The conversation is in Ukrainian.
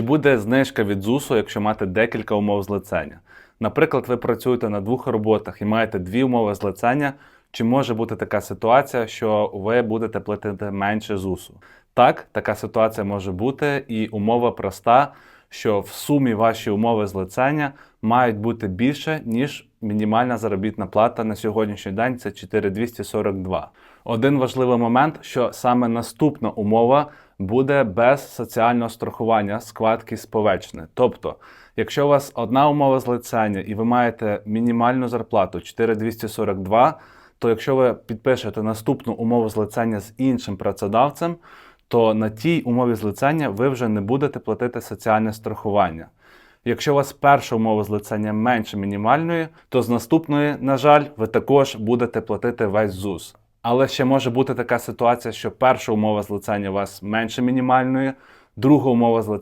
Чи буде знижка від ЗУСу, якщо мати декілька умов злицення? Наприклад, ви працюєте на двох роботах і маєте дві умови злицення, чи може бути така ситуація, що ви будете платити менше ЗУСу? Так, така ситуація може бути, і умова проста, що в сумі ваші умови злицення мають бути більше, ніж мінімальна заробітна плата на сьогоднішній день це 4242. Один важливий момент, що саме наступна умова буде без соціального страхування складки сповечне. Тобто, якщо у вас одна умова злицення і ви маєте мінімальну зарплату 4242, то якщо ви підпишете наступну умову злицення з іншим працедавцем, то на тій умові злицення ви вже не будете платити соціальне страхування. Якщо у вас перша умова злицення менше мінімальної, то з наступної, на жаль, ви також будете платити весь ЗУС. Але ще може бути така ситуація, що перша умова злицяння у вас менше мінімальної, друга умова злицення